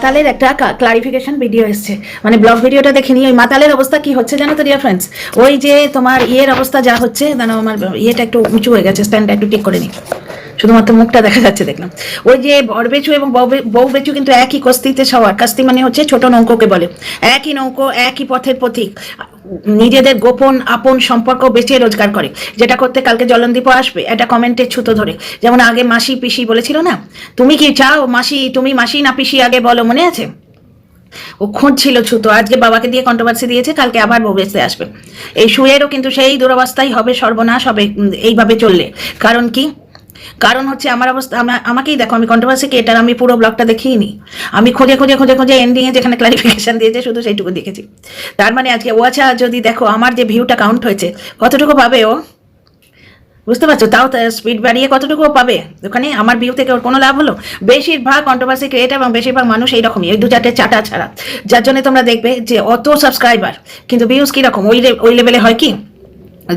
মাতালের একটা clarification video এসছে। মানে ব্লগ ভিডিওটা দেখিনি ওই মাতালের অবস্থা কি হচ্ছে জানো তো ডিয়ার ফ্রেন্ডস ওই যে তোমার ইয়ের অবস্থা যা হচ্ছে জানো আমার ইয়েটা একটু উঁচু হয়ে গেছে স্ট্যান্ডটা একটু ঠিক করে নিই। শুধুমাত্র মুখটা দেখা যাচ্ছে, দেখলাম। ওই যে বরবেচু এবং বউ বেচু কিন্তু একই কস্তিতে সবার। কাস্তি মানে হচ্ছে ছোট নৌকোকে বলে। একই নৌকো, একই পথের পথিক নিজেদের গোপন, আপন সম্পর্ক বেঁচে রোজগার করে। যেটা করতে কালকে জলনদীপ আসবে, এটা কমেন্টে ছুতো ধরে। যেমন আগে মাসি পিসি বলেছিল না, তুমি কি চাও মাসি, তুমি মাসি না পিসি আগে বলো, মনে আছে? ও খুঁজছিল ছুতো, আজকে বাবাকে দিয়ে কন্ট্রোভার্সি দিয়েছে, কালকে আবার বউ আসবে। এই শুয়েরও কিন্তু সেই দুরবস্থাই হবে, সর্বনাশ হবে এইভাবে চললে। কারণ কি? কারণ হচ্ছে আমার অবস্থা আমা- আমাকেই দেখো, আমি কন্ট্রোভার্সিকে এটার আমি পুরো ব্লগটা দেখিনি। আমি খুঁজে খুঁজে খুঁজে খুঁজে এন্ডিংয়ে যেখানে ক্লারিফিকেশন দিয়েছে, শুধু সেইটুকু দেখেছি। তার মানে আজকে ও আচ্ছা যদি দেখো, আমার যে ভিউটা কাউন্ট হয়েছে, কতটুকু পাবে ও? বুঝতে পারছ? তাও স্পিড বাড়িয়ে কতটুকু পাবে? ওখানে আমার ভিউ থেকে ওর কোনো লাভ হলো? বেশিরভাগ কন্ট্রোভার্সি ক্রিয়েটার এবং বেশিরভাগ মানুষ এইরকমই ওই দু চারটে চাটা ছাড়া। যার জন্য তোমরা দেখবে যে অত সাবস্ক্রাইবার কিন্তু ভিউজ কীরকম? ওই ওই লেভেলে হয় কি?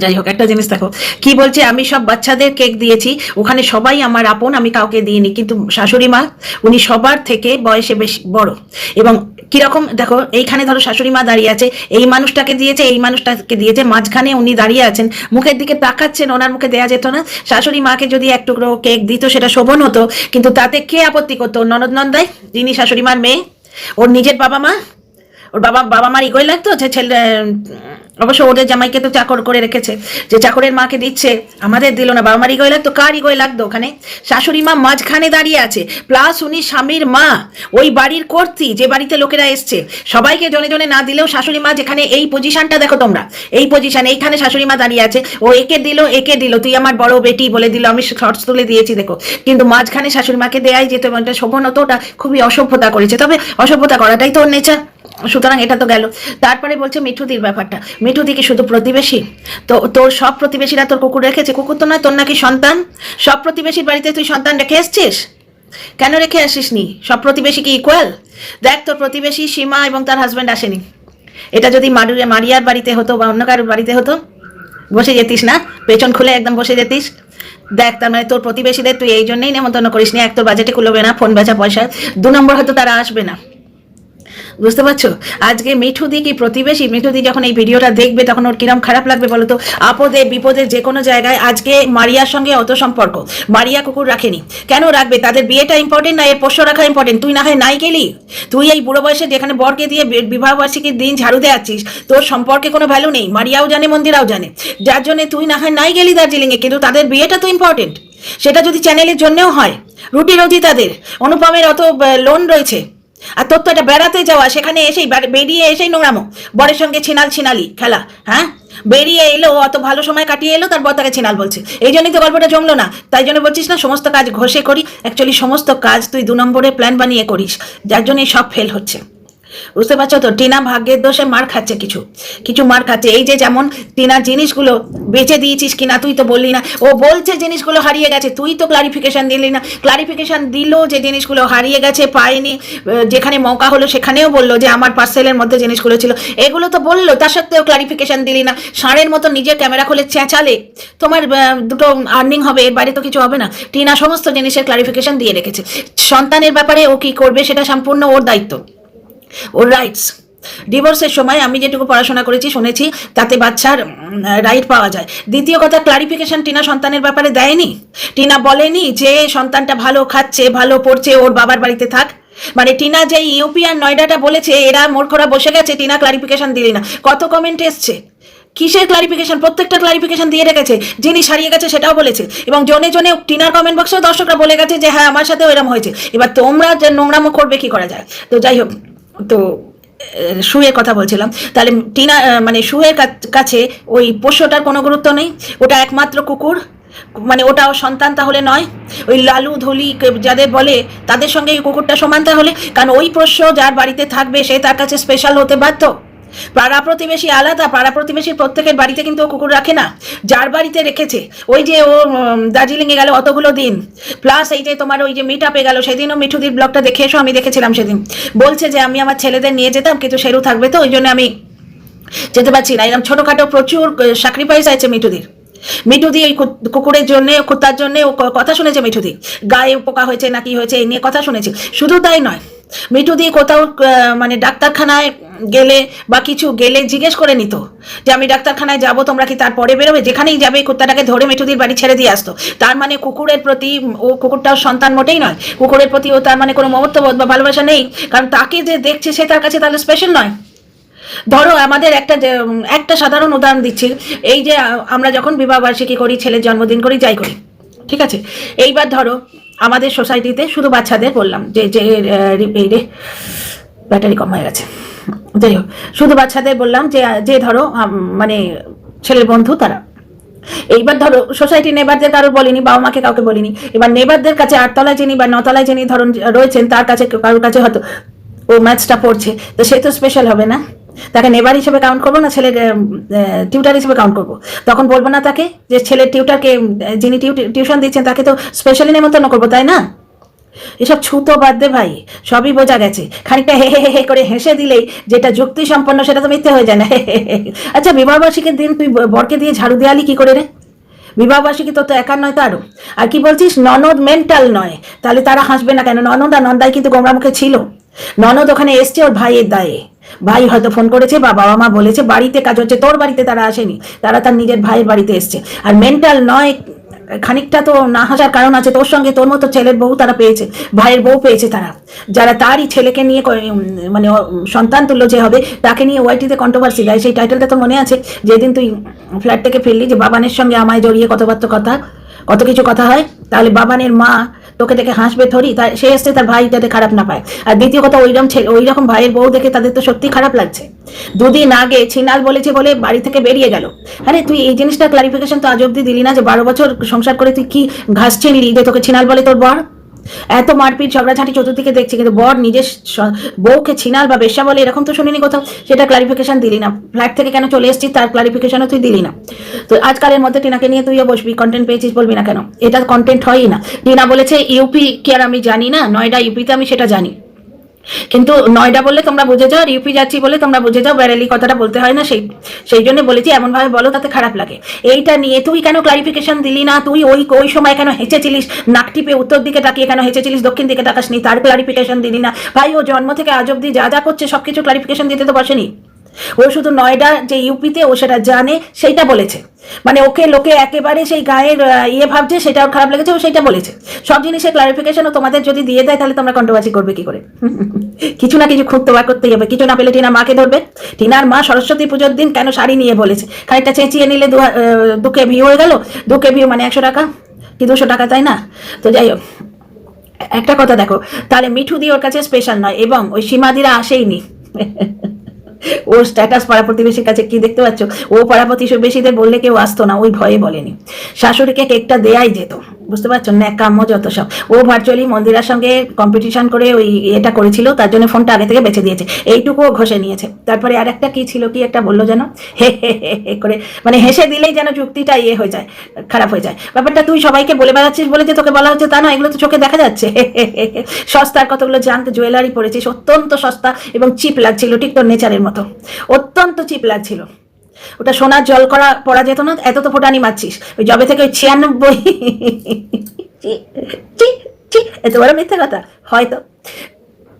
যাই হোক, একটা জিনিস দেখো, কি বলছে, আমি সব বাচ্চাদের কেক দিয়েছি, ওখানে সবাই আমার আপন, আমি কাউকে দিইনি, কিন্তু শাশুড়ি মা, উনি সবার থেকে বয়সে বেশি বড়। এবং কীরকম, দেখো, এইখানে ধরো শাশুড়ি মা দাঁড়িয়ে আছে, এই মানুষটাকে দিয়েছে, এই মানুষটাকে দিয়েছে, মাঝখানে উনি দাঁড়িয়ে আছেন, মুখের দিকে তাকাচ্ছেন, ওনার মুখে দেয়া যেত না, শাশুড়ি মাকে যদি এক টুকরো কেক দিত, সেটা শোভন হতো, কিন্তু তাতে কে আপত্তি করতো? ননদ নন্দাই, যিনি শাশুড়ি মার মেয়ে, ওর নিজের বাবা মা, ওর বাবা বাবা মার ইগোই লাগতো, যে ছেলে অবশ্য ওদের জামাইকে তো চাকর করে রেখেছে। যে চাকরের মাকে দিচ্ছে, আমাদের দিল না। বাবা মার ইগোই লাগতো কার ইগোই লাগতো ওখানে? শাশুড়ি মা মাঝখানে দাঁড়িয়ে আছে প্লাস উনি স্বামীর মা। ওই বাড়ির কর্ত্রী যে বাড়িতে লোকেরা এসছে, সবাইকে জনে জনে না দিলেও শাশুড়ি মা যেখানে এই পজিশনটা দেখো তোমরা। এই পজিশন এইখানে শাশুড়ি মা দাঁড়িয়ে আছে। ও একে দিল একে দিল। তুই আমার বড় বেটি বলে দিল, আমি শর্টস তুলে দিয়েছি, দেখো। কিন্তু মাঝখানে শাশুড়ি মাকে দেয়াই যেত এবং এটা শোভন ওটা খুবই অসভ্যতা করেছে। তবে অসভ্যতা করাটাই তো ওর নেচার সুতরাং এটা তো গেল। তারপরে বলছে মিঠুদির ব্যাপারটা। মিঠুদি কি শুধু প্রতিবেশী? তো তোর সব প্রতিবেশীরা তোর কুকুর রেখেছে? কুকুর তো নয়, তোর নাকি সন্তান। সব প্রতিবেশীর বাড়িতে তুই সন্তান রেখে এসছিস? কেন রেখে আসিস নি সব প্রতিবেশী কি ইকুয়াল দেখ, তোর প্রতিবেশী সীমা এবং তার হাজব্যান্ড আসেনি। এটা যদি মারুয়া মারিয়ার বাড়িতে হতো বা অন্য কারোর বাড়িতে হতো, বসে যেতিস না? পেছন খুলে একদম বসে যেতিস। দেখ, তার মানে তোর প্রতিবেশীদের তুই এই জন্যই নেমন্তন্ন করিস নি এক তোর বাজেটে খুলবে না, ফোন বেচা পয়সা দু নম্বর হয়তো তারা আসবে না। বুঝতে পারছ? আজকে মিঠুদি কি প্রতিবেশী? মিঠুদি যখন এই ভিডিওটা দেখবে, তখন ওর কিরম খারাপ লাগবে বলো তো? আপদে, বিপদে যে কোনো জায়গায় আজকে মারিয়ার সঙ্গে অত সম্পর্ক। মারিয়া কুকুর রাখেনি। কেন রাখবে? তাদের বিয়েটা ইম্পর্টেন্ট না? এর পোষ্য রাখা ইম্পর্টেন্ট তুই না হয় নাই গেলি? তুই এই বুড়ো বয়সে যেখানে বরকে দিয়ে বি- বিবাহ বার্ষিকীর দিন ঝাড়ু দিয়ে আছিস, তোর সম্পর্কে কোনো ভ্যালু নেই। মারিয়াও জানে, মন্দিরাও জানে। যার জন্য তুই না হয় নাই গেলি দার্জিলিংয়ে, কিন্তু তাদের বিয়েটা তো ইম্পর্টেন্ট সেটা যদি চ্যানেলের জন্যও হয়, রুটি রুজি তাদের। অনুপমের অত লোন রয়েছে। আর তোর তো এটা বেড়াতে যাওয়া, সেখানে এসেই বেরিয়ে এসেই নোংরামো। বরের সঙ্গে ছিনাল ছিনালি, খেলা হ্যাঁ? বেরিয়ে এলো অত ভালো সময় কাটিয়ে এলো, তারপর তাকে ছিনাল বলছে। এই জন্যই তো গল্পটা জমলো না। তাই জন্য বলছিস না, সমস্ত কাজ ঘষে করি। অ্যাকচুয়ালি সমস্ত কাজ তুই দু নম্বরে প্ল্যান বানিয়ে করিস। যার জন্য সব ফেল হচ্ছে। বুঝতে পারছ তো? টিনা ভাগ্যের দোষে মার খাচ্ছে কিছু। কিছু মার খাচ্ছে। এই যে যেমন টিনার জিনিসগুলো বেচে দিয়েছিস কিনা, তুই তো বললি না। ও বলছে জিনিসগুলো হারিয়ে গেছে, তুই তো ক্লারিফিকেশন দিলি না। ক্লারিফিকেশন দিল যে জিনিসগুলো হারিয়ে গেছে পায়নি যেখানে মৌকা হলো সেখানেও বলল যে আমার পার্সেলের মধ্যে জিনিসগুলো ছিল। এগুলো তো বলল, তার সত্ত্বেও ক্লারিফিকেশন দিলি না। ষাঁড়ের মতো নিজের ক্যামেরা খুলে চেঁচালে তোমার দুটো আর্নিং হবে, এর বাইরে তো কিছু হবে না। টিনা সমস্ত জিনিসের ক্লারিফিকেশন দিয়ে রেখেছে। সন্তানের ব্যাপারে ও কি করবে সেটা সম্পূর্ণ ওর দায়িত্ব। ওর রাইটস ডিভোর্সের সময় আমি যেটুকু পড়াশোনা করেছি, শুনেছি, তাতে বাচ্চার রাইট পাওয়া যায়। দ্বিতীয় কথা ক্লারিফিকেশন টিনা সন্তানের ব্যাপারে দেয়নি? টিনা বলেনি যে সন্তানটা ভালো খাচ্ছে, ভালো পড়ছে, ওর বাবার বাড়িতে থাক। মানে টিনা যে ইউপি আর নয়ডাটা বলেছে, এরা মূর্খরা বসে গেছে, টিনা ক্লারিফিকেশন দিলি না। কত কমেন্ট এসছে? কিসের ক্লারিফিকেশন প্রত্যেকটা ক্লারিফিকেশন দিয়ে রেখেছে। যিনি হারিয়ে গেছে, সেটাও বলেছে। এবং জনে জনে টিনার কমেন্ট বক্সেও দর্শকরা বলে গেছে যে হ্যাঁ আমার সাথেও এরম হয়েছে। এবার তোমরা যে নোংরামো করবে, কি করা যায়? তো যাই হোক তো শুয়ের কথা বলছিলাম। তাহলে টিনা মানে শুয়ের কাছ- ওই পোষ্যটার কোনো গুরুত্ব নেই? ওটা একমাত্র কুকুর? মানে ওটাও সন্তান তাহলে নয়? ওই লালু, ধলি যাদের বলে, তাদের সঙ্গে এই কুকুরটা সমান তাহলে? কারণ ওই পোষ্য যার বাড়িতে থাকবে, সে তার কাছে স্পেশাল হতে বাধ্য? পাড়া প্রতিবেশী আলাদা, পাড়া প্রতিবেশীর প্রত্যেকের বাড়িতে কিন্তু ও কুকুর রাখে না। যার বাড়িতে রেখেছে। ওই যে ও দার্জিলিংয়ে গেল অতগুলো দিন। প্লাস এই যে তোমার ওই যে মিট আপে গেল সেদিনও মিঠুদির ব্লগটা দেখে এসো, আমি দেখেছিলাম সেদিন। বলছে যে আমি আমার ছেলেদের নিয়ে যেতাম, কিন্তু সেরু থাকবে তো, ওই জন্য আমি যেতে পারছি না। এরকম ছোটোখাটো প্রচুর স্যাক্রিফাইস আছে মিঠুদির। মিঠুদি কু- কুকুরের জন্য, কুত্তার জন্য ও কথা শুনেছে মিঠুদি। গায়ে পোকা হয়েছে না কি হয়েছে, এই নিয়ে কথা শুনেছে। শুধু তাই নয় মিঠু দিয়ে কোথাও মানে ডাক্তারখানায় গেলে বা কিছু গেলে জিজ্ঞেস করে নিত যে আমি ডাক্তারখানায় যাব, তোমরা কি তারপরে বেরোবে? যেখানেই যাবে কুত্তাটাকে ধরে মিঠুদির বাড়ি ছেড়ে দিয়ে আসতো। তার মানে কুকুরের প্রতি, ও কুকুরটাও সন্তান মোটেই নয়, কুকুরের প্রতি ও তার মানে কোনো মমত্ববোধ বা ভালোবাসা নেই, কারণ তাকে যে দেখছে সে তার কাছে তাহলে স্পেশাল নয়। ধরো আমাদের একটা একটা সাধারণ উদাহরণ দিচ্ছি, এই যে আমরা যখন বিবাহ বার্ষিকী করি, ছেলের জন্মদিন করি, যাই করি। ঠিক আছে? এইবার ধরো, আমাদের সোসাইটিতে শুধু বাচ্চাদের বললাম, যে যে এই ব্যাটারি কম হয়ে গেছে। যাই হোক, শুধু বাচ্চাদের বললাম যে যে ধরো মানে ছেলের বন্ধু তারা। এইবার ধরো সোসাইটি নেবারদের কারও বলিনি বাবা মাকে কাউকে বলিনি। এবার নেবারদের কাছে আটতলায় যিনি বা নতলায় যিনি ধরুন রয়েছেন, তার কাছে কারোর কাছে হয়তো ও ম্যাথসটা পড়ছে, তো সে তো স্পেশাল হবে না? তাকে নেবার হিসেবে কাউন্ট করব না ছেলের টিউটার হিসেবে কাউন্ট করব? তখন বলব না তাকে যে ছেলের টিউটারকে যিনি টিউশন দিচ্ছেন, তাকে তো স্পেশালি নেমন্তন্ন করব, তাই না? এসব ছুতো বাদ দে ভাই, সবই বোঝা গেছে। খানিকটা হে হে হে হে করে হেসে দিলেই যেটা যুক্তি সম্পন্ন সেটা তো মিথ্যে হয়ে যায় না। আচ্ছা বিবাহবার্ষিকীর দিন তুই বরকে দিয়ে ঝাড়ু দেয়ালি কি করে রে? বিবাহবার্ষিকী তো তো একার নয়, তারও। আর কি বলছিস? ননদ মেন্টাল নয়। তাহলে তারা হাসবে না কেন? ননদ আর নন্দাই কিন্তু গোমরা মুখে ছিল। ননদ ওখানে এসছে ওর ভাইয়ের দায়ে। ভাই হয়তো ফোন করেছে, বা বাবা মা বলেছে, বাড়িতে কাজ হচ্ছে, তোর বাড়িতে তারা আসেনি, তারা তার নিজের ভাইয়ের বাড়িতে এসছে। আর মেন্টাল নয়, খানিকটা তো না হাসার কারণ আছে, তোর সঙ্গে তোর মতো ছেলের বউ তারা পেয়েছে, ভাইয়ের বউ পেয়েছে তারা। যারা তারই ছেলেকে নিয়ে মানে সন্তান তুল্য যে হবে, তাকে নিয়ে ওয়াইটিতে কন্ট্রোভার্সি দেয় সেই টাইটেলটা তোর মনে আছে? যেদিন তুই ফ্ল্যাট থেকে ফিরলি যে বাবানের সঙ্গে আমায় জড়িয়ে কথাবার্তা কথা, কত কিছু কথা হয়, তাহলে বাবানের মা তোকে দেখে হাসবে ধরি তাই সে এসছে তার ভাই যাতে খারাপ না পায়। আর দ্বিতীয় কথা, ওইরকম ছেলে ওই রকম ভাইয়ের বউ দেখে তাদের তো সত্যি খারাপ লাগছে। দুদিন আগে ছিনাল বলেছে বলে বাড়ি থেকে বেরিয়ে গেল। হ্যাঁ তুই এই জিনিসটা ক্লারিফিকেশন তো আজ অব্দি দিলি না যে বারো বছর সংসার করে তুই কি ঘাস ছিনলি যে তোকে ছিনাল বলে তোর বর? এত মারপিট ঝগড়াঝাঁটি চতুর্দিকে দেখছি, কিন্তু বর নিজের বউকে ছিনাল বা বেশ্যা বলে এরকম তো শুনিনি কোথাও, সেটা ক্লারিফিকেশন দিলি না। ফ্ল্যাট থেকে কেন চলে এসেছিস, তার ক্লারিফিকেশনও তুই দিলি না। তো আজকালের মধ্যে টিনাকে নিয়ে তুইও বসবি কন্টেন্ট পেয়েছিস বলবি না কেন? এটা কন্টেন্ট হয়ই না। টিনা বলেছে, ইউপি কি আর আমি জানি না? নয়ডা ইউপিতে আমি সেটা জানি। কিন্তু নয়ডা বললে তোমরা বুঝে যাও আর ইউপি যাচ্ছি বলে তোমরা বুঝে যাও ব্যারেলি কথাটা বলতে হয় না, সেই সেই জন্য বলেছি এমনভাবে বলো, তাতে খারাপ লাগে। এইটা নিয়ে তুই কেন ক্লারিফিকেশন দিলি না? তুই ওই ওই সময় কেন হেঁচেছিলিস? নাক টিপে উত্তর দিকে তাকিয়ে কেন হেঁচেছিলিস? দক্ষিণ দিকে তাকাসনি, তার ক্লারিফিকেশন দিলি না। ভাই, ও জন্ম থেকে আজ অব্দি যা যা করছে, সবকিছু ক্লারিফিকেশন দিতে তো বসেনি। ও শুধু নয়ডা যে ইউপিতে ও সেটা জানে, সেইটা বলেছে। মানে ওকে লোকে একেবারে সেই গায়ের ইয়ে ভাবছে, সেটা ওর খারাপ লেগেছে, ও সেটা বলেছে। সব জিনিসের ক্লারিফিকেশনও তোমাদের যদি দিয়ে দেয়, তাহলে তোমরা কন্ট্রোভার্সি করবে কি করে? কিছু না কিছু খুঁজতে বার করতেই হবে। কিছু না পেলে টিনা মাকে ধরবে। টিনার মা সরস্বতী পুজোর দিন কেন শাড়ি নিয়ে বলেছে? খানিকটা চেঁচিয়ে নিলে দু কে কেভি হয়ে গেল। দু কেভি মানে একশো টাকা? কি দুশো টাকা, তাই না? তো যাই হোক, একটা কথা দেখো, তাহলে মিঠু দি ওর কাছে স্পেশাল নয়, এবং ওই সীমাদিরা আসেইনি ও স্ট্যাটাস পাড়া প্রতিবেশীর কাছে কি দেখতে পাচ্ছ? ও পাড়া প্রতিবেশীদের বললে কেউ আসতো না, ওই ভয়ে বলেনি। শাশুড়িকে কেকটা দেয়াই যেত, বুঝতে পারছ? ন্যাক কাম্য যত সব। ও ভার্চুয়ালি মন্দিরার সঙ্গে কম্পিটিশন করে ওই এটা করেছিল, তার জন্য ফোনটা আগে থেকে বেছে দিয়েছে। এইটুকুও ঘষে নিয়েছে। তারপরে আর একটা কি ছিল, কি একটা বলল যেন? হে হে হে করে। মানে হেসে দিলেই যেন যুক্তিটা ইয়ে হয়ে যায়, খারাপ হয়ে যায়। ব্যাপারটা তুই সবাইকে বলে বেড়াচ্ছিস বলে যে তোকে বলা হচ্ছে তা না, এগুলো তো চোখে দেখা যাচ্ছে। সস্তার কতগুলো জাঙ্ক জুয়েলারি পরেছিস অত্যন্ত সস্তা এবং চিপ লাগছিল, ঠিক তোর নেচারের মতো। অত্যন্ত চিপ লাগছিল। ওটা সোনার জল করা পড়া যেত না, এত তো ফোটানি মারছিস। ওই জবে থেকে ওই ছিয়ানব্বই এত বড় মিথ্যে কথা। হয়তো।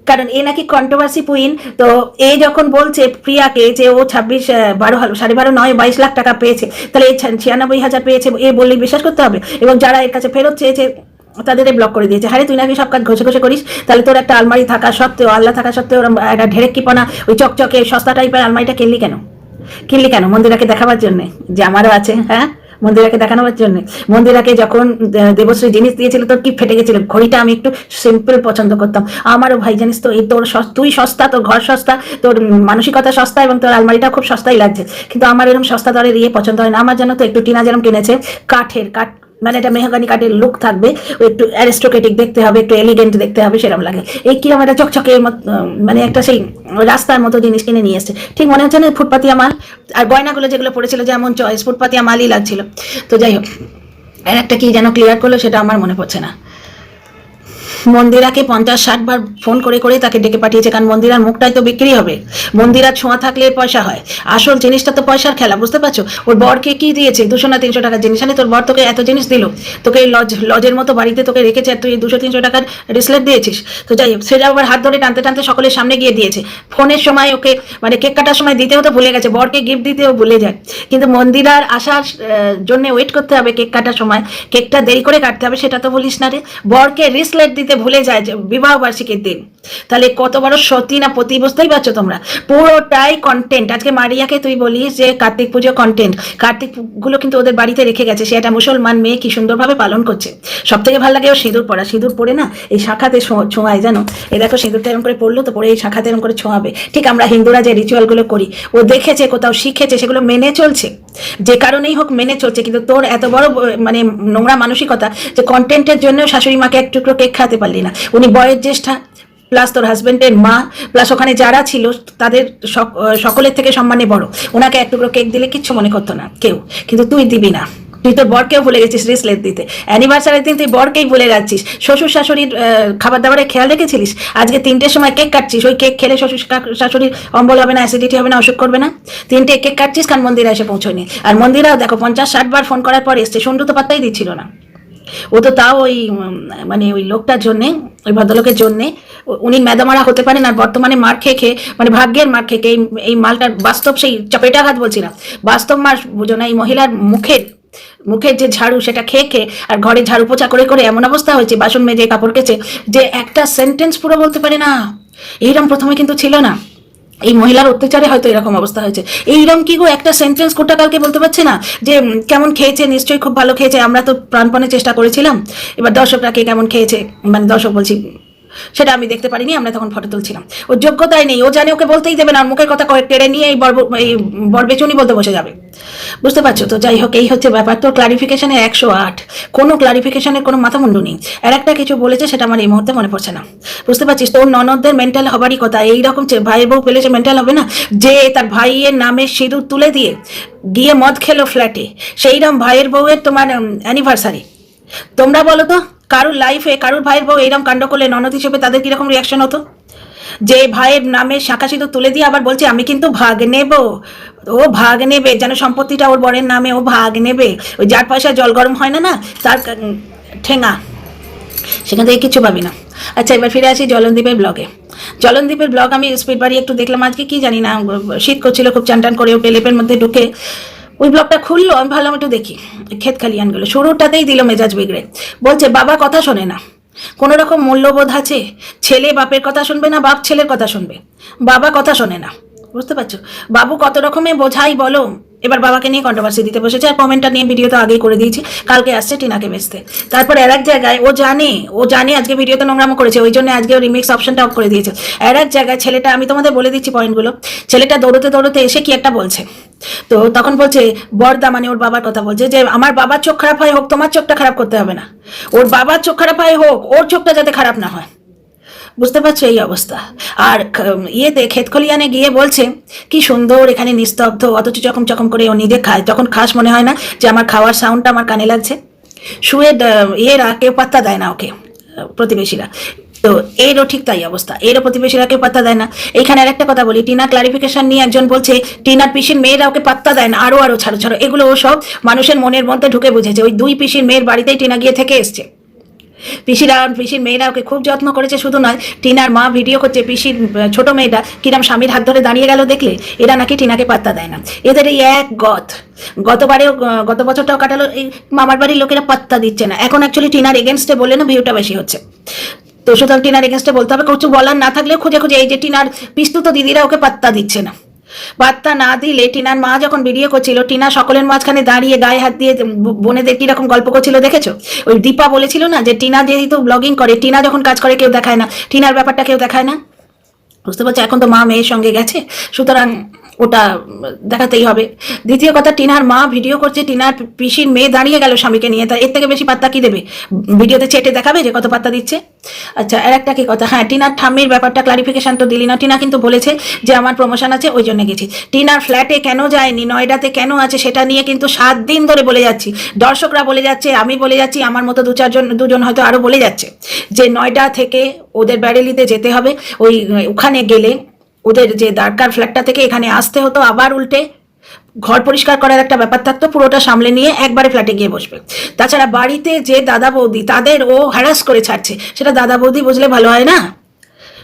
কারণ এ নাকি কন্ট্রোভার্সি কুইন তো এ যখন বলছে প্রিয়াকে যে ও ছাব্বিশ বারো সাড়ে বারো নয়, বাইশ লাখ টাকা পেয়েছে, তাহলে এই ছিয়ানব্বই হাজার পেয়েছে, এ বললে বিশ্বাস করতে হবে। এবং যারা এর কাছে ফেরত চেয়েছে তাদের ব্লক করে দিয়েছে। হারে, তুই নাকি সব কাজ ঘষে ঘষে করিস? তাহলে তোর একটা আলমারি থাকা সত্ত্বেও আল্লাহ থাকা সত্ত্বেও একটা ঢেরেক কিপনা ওই চকচকে, সস্তা টাইপের আলমারিটা কিনলি কেন? কিনলি কেন? মন্দিরাকে দেখাবার জন্যে? যে আমারও আছে হ্যাঁ? মন্দিরাকে দেখানোর জন্য। মন্দিরাকে যখন দেবশ্রী জিনিস দিয়েছিল, তোর কি ফেটে গেছিল? ঘড়িটা আমি একটু সিম্পল পছন্দ করতাম। আমারও ভাই জানিস তো, এই তোর তুই সস্তা, তোর ঘর সস্তা, তোর মানসিকতা সস্তা এবং তোর আলমারিটা খুব সস্তাই লাগছে। কিন্তু আমার এরকম সস্তা দরের ইয়ে পছন্দ হয় না। আমার জন্য তো একটু টিনা যেরকম কিনেছে, কাঠের, কাঠ মানে এটা মেহগানি কাটের লুক থাকবে, একটু অ্যারিস্টোক্রেটিক দেখতে হবে, একটু এলিগেন্ট দেখতে হবে সেরকম লাগে। এই কিরম একটা চকচকে মানে একটা সেই রাস্তার মতো জিনিস কিনে নিয়ে এসছে। ঠিক মনে হচ্ছে না ফুটপাতিয়া মাল আর গয়নাগুলো যেগুলো পড়েছিল যেমন চয়েস ফুটপাতিয়া মালই লাগছিল। তো যাই হোক, আর একটা কি যেন ক্লিয়ার করল, সেটা আমার মনে পড়ছে না। মন্দিরাকে পঞ্চাশ, ষাট বার ফোন করে করে তাকে ডেকে পাঠিয়েছে, কারণ মন্দিরার মুখটাই তো বিক্রি হবে। মন্দিরা ছোঁয়া থাকলে পয়সা হয়। আসল জিনিসটা তো পয়সার খেলা, বুঝতে পারছ? ওর বরকে কি দিয়েছে? দুশো না তিনশো টাকার জিনিস। আনে তোর বর তোকে এত জিনিস দিল। তোকে লজ, লজের মতো বাড়িতে তোকে রেখেছে আর তুই দুশো তিনশো টাকার রিসলেট দিয়েছিস। তো যাই হোক সেটা আবার হাত ধরে টানতে টানতে সকলের সামনে গিয়ে দিয়েছে। ফোনের সময় ওকে মানে কেক কাটার সময় দিতেও তো ভুলে গেছে, বরকে গিফট দিতেও ভুলে যায়। কিন্তু মন্দিরার আসার জন্য ওয়েট করতে হবে কেক কাটার সময়। কেকটা দেরি করে কাটতে হবে, সেটা তো বলিস না রে। বরকে রিসলেট দিতে ভুলে যায় বিবাহ বার্ষিকীর দিন। তাহলে কত বড় সতী না পতি বুঝতেই পারছ তোমরা? পুরোটাই কন্টেন্ট আজকে মারিয়াকে তুই বলিস যে কার্তিক পুজো কন্টেন্ট কার্তিকগুলো কিন্তু ওদের বাড়িতে রেখে গেছে। সে একটা মুসলমান মেয়ে, কি সুন্দরভাবে পালন করছে। সব থেকে ভালো লাগে ও সিঁদুর পরা। সিঁদুর পরে না এই শাখাতে ছোঁয়ায়, জানো? এই দেখো সিঁদুরটা এরকম করে পড়ল তো, পরে এই শাখাতে এরকম করে ছোঁয়াবে। ঠিক আমরা হিন্দুরা যে রিচুয়ালগুলো করি, ও দেখেছে কোথাও, শিখেছে, সেগুলো মেনে চলছে। যে কারণেই হোক মেনে চলছে, কিন্তু তোর এত বড় মানে নোংরা মানসিকতা যে কন্টেন্টের জন্য শাশুড়ি মাকে এক টুকরো কেক খাওয়াতে পারলি না। উনি বয়ের জ্যেষ্ঠা প্লাস তোর হাজবেন্ডের মা প্লাস ওখানে যারা ছিল, তাদের সকলের থেকে সম্মানে বড়। ওনাকে এক টুকরো কেক দিলে কিচ্ছু মনে করতো না, কেউ। কিন্তু তুই দিবি না। তুই তোর বরকেও ভুলে গেছিস রিসলেট দিতে। অ্যানিভার্সারির দিন তুই বরকেই ভুলে যাচ্ছিস। শ্বশুর শাশুড়ির খাবার দাবারে খেয়াল রেখেছিলিস? আজকে তিনটের সময় কেক কাটছিস। ওই কেক খেলে শ্বশুর শাশুড়ির অম্বল হবে না অ্যাসিডিটি হবে না, অসুখ করবে না? তিনটে কেক কাটছিস কারণ মন্দিরে এসে পৌঁছয়নি। আর মন্দিরাও দেখো পঞ্চাশ, ষাট বার ফোন করার পর এসছে। সন্ডু তো পাত্তাই দিচ্ছিল না। ও তো তাও ওই মানে ওই লোকটার জন্যে, ওই ভদ্রলোকের জন্যে, উনি মেদামারা হতে পারেন আর বর্তমানে মার খেয়ে খেয়ে মানে ভাগ্যের মার খেয়ে এই এই মালটার বাস্তব সেই চপেটাঘাত বলছি না বাস্তব মার বুঝো না, এই মহিলার মুখের মুখের যে ঝাড়ু সেটা খেয়ে খেয়ে আর ঘরে ঝাড়ু পোছা করে করে এমন অবস্থা হয়েছে, বাসন মেজে কাপড় কেচে, যে একটা সেন্টেন্স পুরো বলতে পারে না, এইরকম প্রথমে কিন্তু ছিল না। এই মহিলার অত্যাচারে হয়তো এরকম অবস্থা হয়েছে। এইরকম কি গো একটা সেন্টেন্স কোটা কালকে বলতে পারছে না? যে কেমন খেয়েছে, নিশ্চয়ই খুব ভালো খেয়েছে, আমরা তো প্রাণপণে চেষ্টা করেছিলাম। এবার দর্শকরা কে কেমন খেয়েছে? মানে দর্শক বলছি সেটা আমি দেখতে পারিনি, আমরা তখন ফটো তুলছিলাম। ওর যোগ্যতাই নেই, ও জানে ওকে বলতেই দেবে না মুখের কথা কেড়ে নিয়ে এই বর্ব এই বলতে বসে যাবে। বুঝতে পারছ? তো যাই হোক, এই হচ্ছে ব্যাপার। তো ক্লারিফিকেশনে একশো আট। কোনো ক্লারিফিকেশনের কোনো মাথামুন্ডু নেই। আর একটা কিছু বলেছে, সেটা আমার এই মুহূর্তে মনে পড়ছে না। বুঝতে পারছিস তোর ননদদের মেন্টাল হবারই কথা। এইরকম যে ভাই বউ পেলে সে মেন্টাল হবে না, যে তার ভাইয়ের নামে সিঁদুর তুলে দিয়ে গিয়ে মদ খেলো ফ্ল্যাটে সেইরকম ভাইয়ের বউয়ের তোমার অ্যানিভার্সারি তোমরা বলো তো কারোর লাইফে কারোর ভাইয়ের বউ এইরকম কাণ্ড করলে ননদ হিসেবে তাদের কীরকম রিয়াকশন হতো? যে ভাইয়ের নামে শাখা সিঁদুর তুলে দিয়ে আবার বলছে, আমি কিন্তু ভাগ নেব। ও ভাগ নেবে, যেন সম্পত্তিটা ওর বরের নামে ও ভাগ নেবে। ওই যার পয়সা জল গরম হয় না না, তার ঠেঙা। সেখান থেকে কিছু পাবি না। আচ্ছা এবার ফিরে আসি জলনদীপের ব্লগে জলনদীপের ব্লগ আমি স্পিড বাড়ি একটু দেখলাম, আজকে কি জানি না শীত করছিল, খুব চান টান করে উঠে লেপের মধ্যে ঢুকে। ওই ব্লগটা খুললো, আমি ভাবলাম একটু দেখি। ক্ষেত খালিয়ানগুলো শুরুটাতেই দিল মেজাজ বিগড়ে। বলছে, বাবা কথা শোনে না। কোনো রকম মূল্যবোধ আছে? ছেলে বাপের কথা শুনবে না, বাপ ছেলের কথা শুনবে? বাবা কথা শোনে না। বুঝতে পারছ? বাবু কত রকমে বোঝাই বলো। এবার বাবাকে নিয়ে কন্ট্রোভার্সি দিতে বসেছে আর কমেন্টটা নিয়ে ভিডিও তো আগেই করে দিয়েছি। কালকে আসছে টিনাকে বেচতে। তারপর আর এক জায়গায় ও জানে ও জানে আজকে ভিডিওতে নোংরামো করেছে, ওই জন্য আজকে রিমিক্স অপশনটা অফ করে দিয়েছে। আর এক জায়গায় ছেলেটা, আমি তোমাদের বলে দিচ্ছি পয়েন্টগুলো ছেলেটা দৌড়তে দৌড়তে এসে কি একটা বলছে? তো তখন বলছে, বর্দা মানে ওর বাবার কথা বলছে যে, আমার বাবার চোখ খারাপ হয় হোক, তোমার চোখটা খারাপ করতে হবে না। ওর বাবার চোখ খারাপ হয় হোক, ওর চোখটা যাতে খারাপ না হয়। বুঝতে পারছ এই অবস্থা। আর ইয়েতে ক্ষেতখলিয়ানে গিয়ে বলছে, কি সুন্দর এখানে নিস্তব্ধ, অথচ যখন যখন করে ও নিজে খায়, তখন খাস মনে হয় না যে আমার খাওয়ার সাউন্ডটা আমার কানে লাগছে? শুয়ে ইয়েরা কেউ পাত্তা দেয় না ওকে প্রতিবেশীরা। তো এরও ঠিক তাই অবস্থা, এরও প্রতিবেশীরা কেউ পাত্তা দেয় না। এখানে আর একটা কথা বলি, টিনা ক্লারিফিকেশন নিয়ে একজন বলছে, টিনার পিসির মেয়েরা ওকে পাত্তা দেয় না আরও আরও ছাড়ো ছাড়ো। এগুলো ও সব মানুষের মনের মধ্যে ঢুকে বুঝেছে, ওই দুই পিসির মেয়ের বাড়িতেই টিনা গিয়ে থেকে এসছে। পিসিরা পিসির মেয়েরা ওকে খুব যত্ন করেছে, শুধু নয়, টিনার মা ভিডিও করছে পিসির ছোট মেয়েটা, কিরাম স্বামীর হাত ধরে দাঁড়িয়ে গেল দেখলে, এরা নাকি টিনাকে পাত্তা দেয় না। এদের এই এক গত। গতবারেও গত বছরটাও কাটালো, এই মামার বাড়ির লোকেরা পাত্তা দিচ্ছে না। এখন অ্যাকচুয়ালি টিনার এগেনস্টে বললে না ভিউটা বেশি হচ্ছে। তো সুতরাং টিনার এগেনস্টে বলতে হবে, কিছু বলার না থাকলেও খুঁজে খুঁজে এই যে টিনার পিস্তুত দিদিরা ওকে পাত্তা দিচ্ছে না। পাত্তা না দিলে টিনার মা যখন বেরিয়ে করছিল, টিনা সকলের মাঝখানে দাঁড়িয়ে গায়ে হাত দিয়ে বোনেদের কীরকম গল্প করছিল দেখেছ? ওই দীপা বলেছিল না যে, টিনা যেহেতু ব্লগিং করে, টিনা যখন কাজ করে কেউ দেখায় না। টিনার ব্যাপারটা কেউ দেখায় না? বুঝতে পারছ? এখন তো মা মেয়ের সঙ্গে গেছে। সুতরাং ওটা দেখাতেই হবে। দ্বিতীয় কথা, টিনার মা ভিডিও করছে, টিনার পিসির মেয়ে দাঁড়িয়ে গেল স্বামীকে নিয়ে। তা এর থেকে বেশি পাত্তা কি দেবে? ভিডিওতে চেটে দেখাবে যে কত পাত্তা দিচ্ছে? আচ্ছা আর একটা কি কথা? হ্যাঁ টিনার ঠাম্মির ব্যাপারটা ক্লারিফিকেশন তো দিলি না। টিনা কিন্তু বলেছে যে আমার প্রমোশন আছে, ওই জন্য গেছি। টিনার ফ্ল্যাটে কেন যায়নি? নয়ডাতে কেন আছে? সেটা নিয়ে কিন্তু সাত দিন ধরে বলে যাচ্ছি। দর্শকরা বলে যাচ্ছে, আমি বলে যাচ্ছি, আমার মতো দু চারজন দুজন হয়তো আরও বলে যাচ্ছে। যে নয়ডা থেকে ওদের ব্যারেলিতে যেতে হবে। ওই, ওখানে গেলে ওদের যে দারকার ফ্ল্যাটটা থেকে এখানে আসতে হতো আবার উল্টে। ঘর পরিষ্কার করার একটা ব্যাপার থাকতো, পুরোটা সামলে নিয়ে একবারে ফ্ল্যাটে গিয়ে বসবে। তাছাড়া বাড়িতে যে দাদা বৌদি, তাদের ও হ্যারাস করে ছাড়ছে। সেটা দাদা বৌদি বুঝলে ভালো হয় না?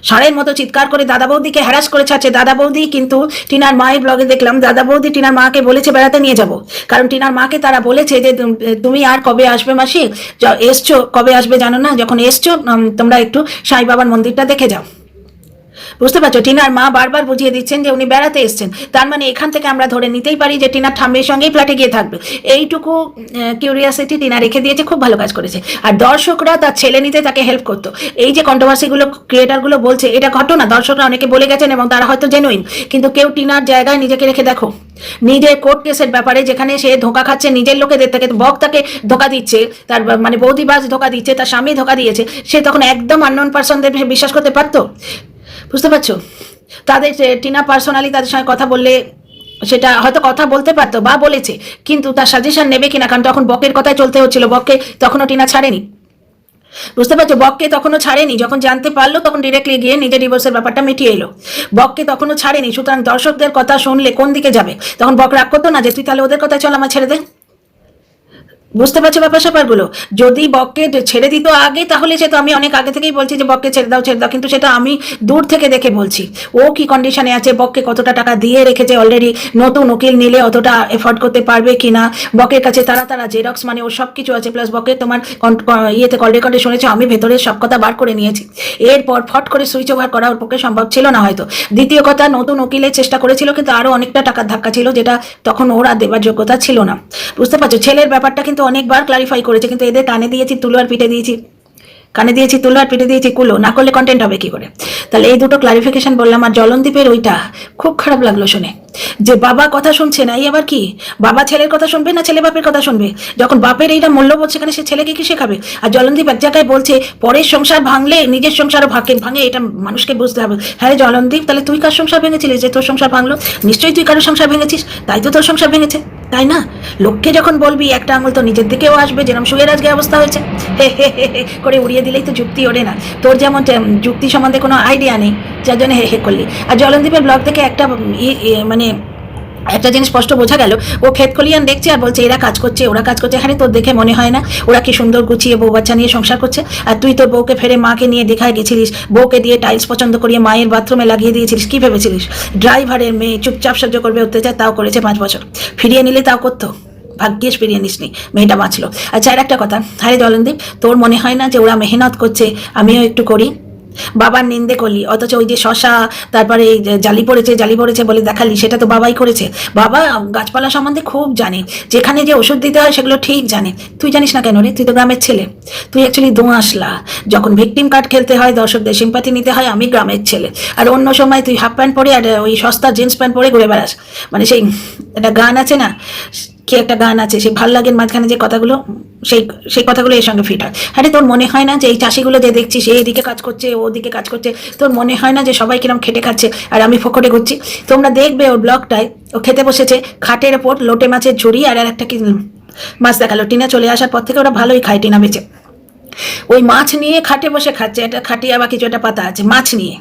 ষাঁড়ের মতো চিৎকার করে দাদা বৌদিকে হ্যারাস করে ছাড়ছে। দাদা বৌদি কিন্তু টিনার মায়ের ব্লগে দেখলাম, দাদা বৌদি টিনার মাকে বলেছে বেড়াতে নিয়ে যাব। কারণ টিনার মাকে তারা বলেছে যে তুমি আর কবে আসবে মাসি? এসছো, কবে আসবে জানো না? যখন এসছো তোমরা একটু সাই বাবার মন্দিরটা দেখে যাও। বুঝতে পারছ? টিনার মা বারবার বুঝিয়ে দিচ্ছেন যে উনি বেড়াতে এসছেন। তার মানে এখান থেকে আমরা ধরে নিতেই পারি যে টিনার ঠাম্মির সঙ্গেই ফ্ল্যাটে গিয়ে থাকবে। এইটুকু কিউরিয়াসিটি টিনা রেখে দিয়েছে, খুব ভালো কাজ করেছে। আর দর্শকরা তার ছেলে নিতে তাকে হেল্প করতো। এই যে কন্ট্রোভার্সিগুলো ক্রিয়েটারগুলো বলছে, এটা ঘটনা। দর্শকরা অনেকে বলে গেছেন এবং তারা হয়তো জেনুইন কিন্তু কেউ টিনার জায়গায় নিজেকে রেখে দেখো। নিজের কোর্ট কেসের ব্যাপারে যেখানে সে ধোকা খাচ্ছে, নিজের লোকেদের থেকে বক তাকে ধোকা দিচ্ছে, তার মানে বৌদিবাজ ধোকা দিচ্ছে, তার স্বামী ধোকা দিয়েছে, সে তখন একদম আননোন পার্সনদের বিশ্বাস করতে পারতো? বুঝতে পারছ? তাদের টিনা পার্সোনালি তাদের সঙ্গে কথা বললে সেটা হয়তো কথা বলতে পারতো বা বলেছে, কিন্তু তার সাজেশন নেবে কিনা? কারণ তখন বকের কথাই চলতে হচ্ছিল, বককে তখনও টিনা ছাড়েনি। বুঝতে পারছ? বককে তখনও ছাড়েনি। যখন জানতে পারল, তখন ডিরেক্টলি গিয়ে নিজের ডিভোর্সের ব্যাপারটা মিটিয়ে এলো। বককে তখনও ছাড়েনি। সুতরাং দর্শকদের কথা শুনলে কোন দিকে যাবে? তখন বক রাগ করতো না যে, তুই তাহলে ওদের কথা চল আমার ছেড়ে দে। বুঝতে পারছ ব্যাপার স্যাপারগুলো? যদি বককে ছেড়ে দিত আগে, তাহলে সে তো আমি অনেক আগে থেকেই বলছি যে, বককে ছেড়ে দাও ছেড়ে দাও, কিন্তু সেটা আমি দূর থেকে দেখে বলছি। ও কি কন্ডিশনে আছে? বককে কতটা টাকা দিয়ে রেখেছে অলরেডি নতুন উকিল নিলে অতটা এফোর্ড করতে পারবে কিনা? বকের কাছে তারা তারা জেরক্স মানে ওর সব কিছু আছে প্লাস বকে তোমার ইয়েতে কল রেকর্ডে শুনেছো, আমি ভেতরে সব কথা বার করে নিয়েছি। এরপর ফট করে সুইচ ওভার করা ওর পক্ষে সম্ভব ছিল না হয়তো। দ্বিতীয় কথা, নতুন উকিলের চেষ্টা করেছিল, কিন্তু আরও অনেকটা টাকার ধাক্কা ছিল, যেটা তখন ওরা দেবার যোগ্যতা ছিল না। বুঝতে পারছ? ছেলের ব্যাপারটা কিন্তু অনেকবার ক্লারিফাই করেছে, কিন্তু এদের কানে দিয়েছি তুলো আর পিঠে দিয়েছি। কানে দিয়েছি তুলো আর পিঠে দিয়েছি, কুলো। না করলে কন্টেন্ট হবে কি করে? তাহলে এই দুটো ক্লারিফিকেশন বললাম, আর জলনদীপের ওইটা খুব খারাপ লাগল শুনে। যে বাবা কথা শুনছে না, এই আবার কি? বাবা ছেলের কথা শুনবে না ছেলে বাপের কথা শুনবে? যখন বাপের এইটা মূল্যবোধ, সেখানে সে ছেলেকে কি শেখাবে? আর জলনদীপ এক জায়গায় বলছে, পরের সংসার ভাঙলে নিজের সংসারও ভাঙে ভাঙে, এটা মানুষকে বুঝতে হবে। হ্যাঁ জলনদীপ, তাহলে তুই কার সংসার ভেঙেছিলিস? যে তোর সংসার ভাঙলো? নিশ্চয়ই তুই কারোর সংসার ভেঙেছিস? তাই তো তোর সংসার ভেঙেছে। তাই না? লোককে যখন বলবি, একটা আঙুল তো নিজের দিকেও আসবে যেরকম সুয়ের আজকে অবস্থা হয়েছে। হে হে হে করে উড়িয়ে দিলেই তো যুক্তি ওড়ে না। তোর যেমন যুক্তি সম্বন্ধে কোনো আইডিয়া নেই, যার জন্য হে হে করলি। আর জলনদীপের ব্লগ থেকে একটা মানে একটা জিনিস স্পষ্ট বোঝা গেল, ও ক্ষেত খলিয়ান দেখছে আর বলছে, এরা কাজ করছে, ওরা কাজ করছে। হ্যাঁ তোর দেখে মনে হয় না, ওরা কি সুন্দর গুছিয়ে বউ বাচ্চা নিয়ে সংসার করছে? আর তুই তোর বউকে ফেরে মাকে নিয়ে দেখায় গেছিলিস, বউকে দিয়ে টাইলস পছন্দ করিয়ে মায়ের বাথরুমে লাগিয়ে দিয়েছিলিস, কি ভেবেছিলিস? ড্রাইভারের মেয়ে চুপচাপ সহ্য করবে, অত্যাচার তাও করেছে পাঁচ বছর। ফিরিয়ে নিলে তাও করতো, ভাগ্যিস ফিরিয়ে নিসনি, মেয়েটা বাঁচলো। আচ্ছা আর একটা কথা হারে জলনদীপ, তোর মনে হয় না যে ওরা মেহনত করছে? আমিও একটু করি। বাবার নিন্দে করলি, অথচ ওই যে শশা, তারপরে জালি পড়েছে জালি পড়েছে বলে দেখালি, সেটা তো বাবাই করেছে। বাবা গাছপালা সম্বন্ধে খুব জানে, যেখানে যে ওষুধ দিতে হয় সেগুলো ঠিক জানে। তুই জানিস না কেন রে? তুই তো গ্রামের ছেলে। তুই অ্যাকচুয়ালি দোঁয়াশলা যখন ভিকটিম কার্ড খেলতে হয়, দর্শকদের সিম্পাতি নিতে হয়, আমি গ্রামের ছেলে। আর অন্য সময় তুই হাফ প্যান্ট পরে আর ওই সস্তা জিন্স প্যান্ট পরে ঘুরে বেড়াস। মানে সেই, একটা গান আছে না? কি একটা গান আছে, সেই ভালো লাগের মাঝখানে যে কথাগুলো, সেই সেই কথাগুলো এর সঙ্গে ফিট হয়। আরে তোর মনে হয় না যে এই চাষিগুলো যে দেখছিস এই এদিকে কাজ করছে, ও ওদিকে কাজ করছে, তোর মনে হয় না যে সবাই কিরম খেটে খাচ্ছে, আর আমি ফোকটে ঘুরছি? তোমরা দেখবে ওর ব্লগটায়, ও খেতে বসেছে, খাটের ওপর লোটে মাছের ঝুড়ি আর আর একটা কি মাছ দেখাল। টিনা চলে আসার পর থেকে ওরা ভালোই খায় টিনা বেঁচে। ওই মাছ নিয়ে খাটে বসে খাচ্ছে, একটা খাটিয়া বা কিছু একটা পাতা আছে, মাছ নিয়ে।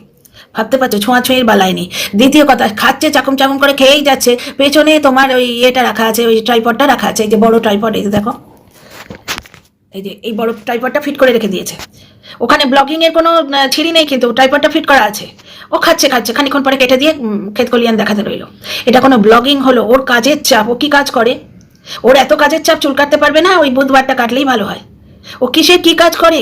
ভাবতে পারছ, ছোঁয়াছুঁয়ির বালাই নেই। দ্বিতীয় কথা, খাচ্ছে, চাকুম চাকুম করে খেয়েই যাচ্ছে। পেছনে তোমার ওই ইয়েটা রাখা আছে, ওই ট্রাইপডটা রাখা আছে, এই যে বড় ট্রাইপড এই দেখো। এই যে এই বড় ট্রাইপডটা ফিট করে রেখে দিয়েছে। ওখানে ব্লগিং এর কোনো ছিঁড়ি নেই কিন্তু ট্রাইপডটা ফিট করা আছে। ও খাচ্ছে খাচ্ছে, খানিক্ষণ পরে কেটে দিয়ে ক্ষেত কলিয়ান দেখাতে রইল। এটা কোনো ব্লগিং হলো, ওর কাজের চাপ, ও কি কাজ করে? ওর এত কাজের চাপ চুল কাটতে পারবে না, ওই বুধবারটা কাটলেই ভালো হয়। ও কিসের কি কাজ করে?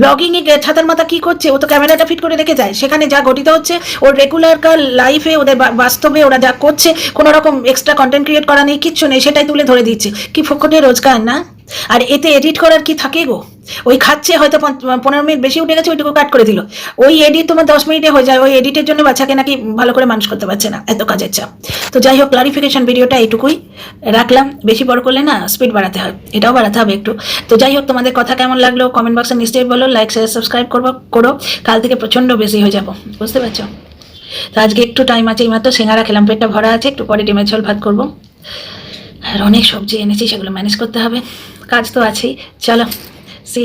ব্লগিং এ ছাতার মাথা কি করছে? ও তো ক্যামেরাটা ফিট করে রেখে যায়। সেখানে যা ঘটিত হচ্ছে, ওর রেগুলার কার লাইফে ওদের বাস্তবে ওরা যা করছে কোনো রকম এক্সট্রা কন্টেন্ট ক্রিয়েট করা নেই, কিচ্ছু নেই, সেটাই তুলে ধরে দিচ্ছে। কি ফোকটে রোজগার না? আর এতে এডিট করার কি থাকে গো? ওই খাচ্ছে হয়তো পনেরো মিনিট বেশি উঠে গেছে, ওইটুকু কাট করে দিল। ওই এডিট তোমার দশ মিনিটে হয়ে যায়, ওই এডিটের জন্য বাচ্চাকে নাকি ভালো করে মানুষ করতে পারছে না, এত কাজের চাপ। তো যাই হোক ক্লারিফিকেশন ভিডিওটা এইটুকুই রাখলাম। বেশি বড় করলে না স্পিড বাড়াতে হয়, এটাও বাড়াতে হবে একটু। তো যাই হোক, তোমাদের কথা কেমন লাগল? কমেন্ট বক্সে নিশ্চয়ই বলো লাইক শেয়ার সাবস্ক্রাইব করব, করো। কাল থেকে প্রচণ্ড বেশি হয়ে যাব, বুঝতে পারছ? তো আজকে একটু টাইম আছে এইমাত্র, সিঙ্গারা খেলাম, পেটটা ভরা আছে, একটু পরে ডিমের ঝোল ভাত করব। আর অনেক সবজি এনেছি, সেগুলো ম্যানেজ করতে হবে। কাজ তো আছেই। চলো সি